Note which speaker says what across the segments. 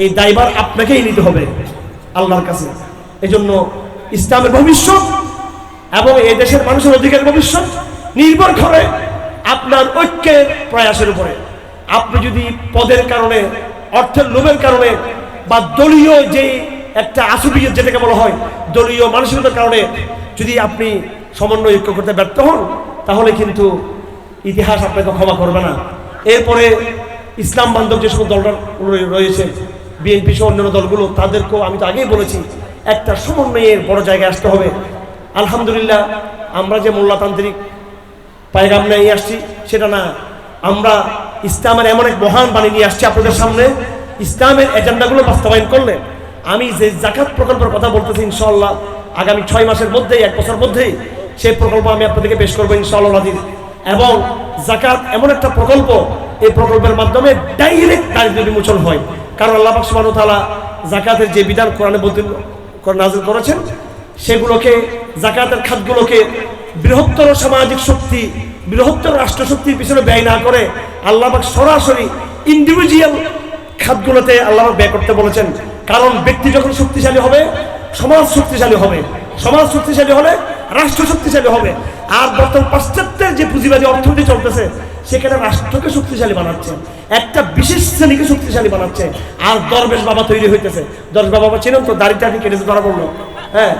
Speaker 1: এই দায়ভার আপনাকেই নিতে হবে আল্লাহর কাছে। এই জন্য ইসলামের ভবিষ্যৎ এবং এই দেশের মানুষের অধিকার ভবিষ্যৎ নির্ভর করে আপনার ঐক্যের প্রয়াসের উপরে। আপনি যদি পদের কারণে, অর্থের লোভের কারণে বা দলীয় যে একটা আসুবিয় যেটাকে বলা হয়, দলীয় মানসিকতার কারণে যদি আপনি সমন্বয় ঐক্য করতে ব্যর্থ হন, তাহলে কিন্তু ইতিহাস আপনাকে ক্ষমা করবে না। এরপরে ইসলাম বান্ধব যে সকল দলরা রয়েছে বিএনপি সহ অন্যান্য দলগুলো, তাদেরকেও আমি তো আগেই বলেছি, একটা সমন্বয়ের বড় জায়গায় আসতে হবে। আলহামদুলিল্লাহ, আমরা যে মোল্লাতান্ত্রিক পায়গাম নিয়ে আসছি, সেটা না। আমরা ইসলামের এমন এক মহান বাণী নিয়ে আসছি আপনাদের সামনে। ইসলামের এজেন্ডাগুলো বাস্তবায়ন করলে, আমি যে জাকাত প্রকল্পের কথা বলতেছি ইনশাল্লাহ আগামী ছয় মাসের মধ্যেই, এক বছর মধ্যেই, সেই প্রকল্প আমি আপনাদেরকে পেশ করব, ইনশাআল্লাহ এবং জাকাত এমন একটা প্রকল্প, এই প্রকল্পের মাধ্যমে ডাইরেক্ট দারিদ্র বিমোচন হয়। কারণ আল্লাহ সুবহানাহু তালা জাকাতের যে বিধান কোরআনে বলতে নাজিল করেছেন, সেগুলোকে জাকাতের খাতগুলোকে বৃহত্তর সামাজিক শক্তি, বৃহত্তর রাষ্ট্র শক্তির পিছনে ব্যয় না করে আল্লাহ পাক সরাসরি ইন্ডিভিজুয়াল খাতগুলোতে আল্লাহ ব্যয় করতে বলেছেন। কারণ ব্যক্তি যখন শক্তিশালী হবে, সমাজ শক্তিশালী হবে। সমাজ শক্তিশালী হলে, রাষ্ট্র শক্তিশালী হবে। আর বর্তমান পাশ্চাত্যের যে পুঁজিবাদী অর্থনীতি চলতেছে, সেখানে রাষ্ট্রকে শক্তিশালী বানাচ্ছে। একটা বিশেষ শ্রেণীকে শক্তিশালী বানাচ্ছে। আর দরবেশ বাবা তৈরি হইতেছে। দরবেশ বাবা চিনেন তো? দাড়িটা আপনি কেটেছে ধরা পড়ল। হ্যাঁ।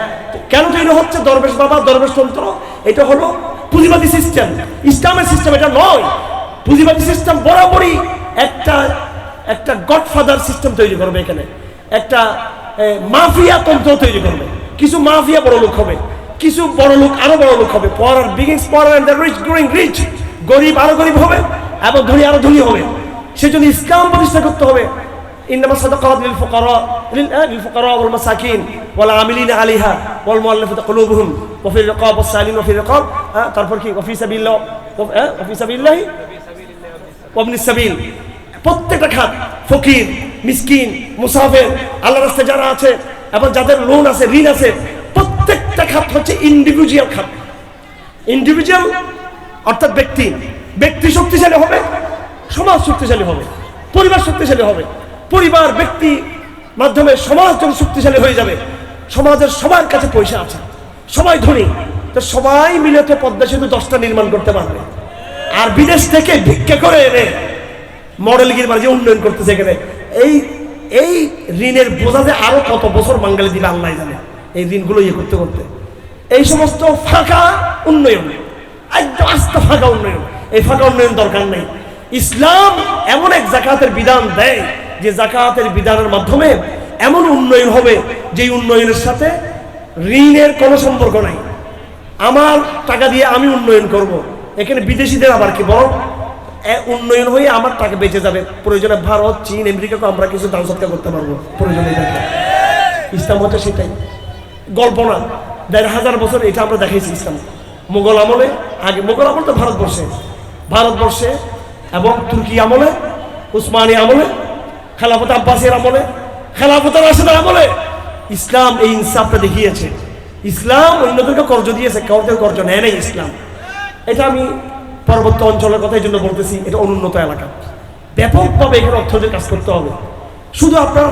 Speaker 1: কেন তৈরি হচ্ছে দরবেশ বাবা, দরবেশ তন্ত্র? এটা হলো পুঁজিবাদী সিস্টেম ইসলামের সিস্টেম এটা নয়। পুঁজিবাদী সিস্টেম বরাবরই একটা একটা গডফাদার সিস্টেম তৈরি করবে এখানে। একটা মাফিয়া তন্ত্র তৈরি করবে। কিছু মাফিয়া বড় লোক হবে কিছু বড় লোক আরো বড় লোক হবে পর আর বিগিংস পর and the rich growing rich গরিব আরো গরিব হবে এবং ধনী আরো ধনী হবে সেজন্য ইসলাম প্রতিষ্ঠা করতে হবে إنما الصدقات للفقراء لل- آه، للفقراء والمساكين والعاملين عليها والمؤلفة قلوبهم وفي الرقاب والسالين وفي الرقاب آه، তারপর কি وفي سبيل الله وف- آه، وفي سبيل الله وابن السبيل প্রত্যেকটা খাত ফকির মিসকিন মুসাফের আল্লাহ রাস্তায় যারা আছে এবং যাদের লোন আছে, ঋণ আছে, প্রত্যেকটা খাত হচ্ছে ইন্ডিভিজুয়াল খাত। ইন্ডিভিজুয়াল অর্থাৎ ব্যক্তি। ব্যক্তি শক্তিশালী হবে, সমাজ শক্তিশালী হবে, পরিবার শক্তিশালী হবে। পরিবার, ব্যক্তি মাধ্যমে সমাজ যখন শক্তিশালী হয়ে যাবে, সমাজের সবার কাছে পয়সা আছে, সবাই ধনী, তো সবাই মিলে তো পদ্মা সেতু দশটা নির্মাণ করতে পারবে। আর বিদেশ থেকে ভিক্ষা করে এনে মডেলগির বাড়ি উন্নয়ন করতেছে এখানে। এই এই ঋণের বোঝা যে আরও কত বছর বাঙালি দিবে, আল্লাহ জানে। এই ঋণগুলো ইয়ে করতে করতে। এই সমস্ত ফাঁকা উন্নয়ন, একদম আস্ত ফাঁকা উন্নয়ন। এই ফাঁকা উন্নয়ন দরকার নেই। ইসলাম এমন এক জাকাতের বিধান দেয়, যে জাকাতের বিধানের মাধ্যমে এমন উন্নয়ন হবে যে উন্নয়নের সাথে ঋণের কোনো সম্পর্ক নাই। আমার টাকা দিয়ে আমি উন্নয়ন করব। এখানে বিদেশিদের আবার কি এ- উন্নয়ন হয়ে আমার টাকা বেঁচে যাবে। প্রয়োজনে ভারত, চীন আমেরিকাকে আমরা কিছু দান সৎকার করতে পারব। প্রয়োজনে ইসলাম হচ্ছে সেটাই। গল্প না। দেড় হাজার বছর এটা আমরা দেখেছি ইসলাম। মোগল আমলে, আগে মোগল আমল তো ভারতবর্ষে। ভারতবর্ষে এবং তুর্কি আমলে, উসমানী আমলে, খেলাফত আব্বাসের আমলে, খেলাফত রাশেদের আমলে ইসলাম এই ইনসাফটা দেখিয়েছে। ইসলাম অন্যদেরকে কর্জ দিয়েছে, কাউকে কর্জ নেয় নাই ইসলাম। এটা আমি পার্বত্য অঞ্চলের কথা এই জন্য বলতেছি, এটা অনুন্নত এলাকা। ব্যাপকভাবে এখানে অর্থনৈতিক কাজ করতে হবে। শুধু আপনারা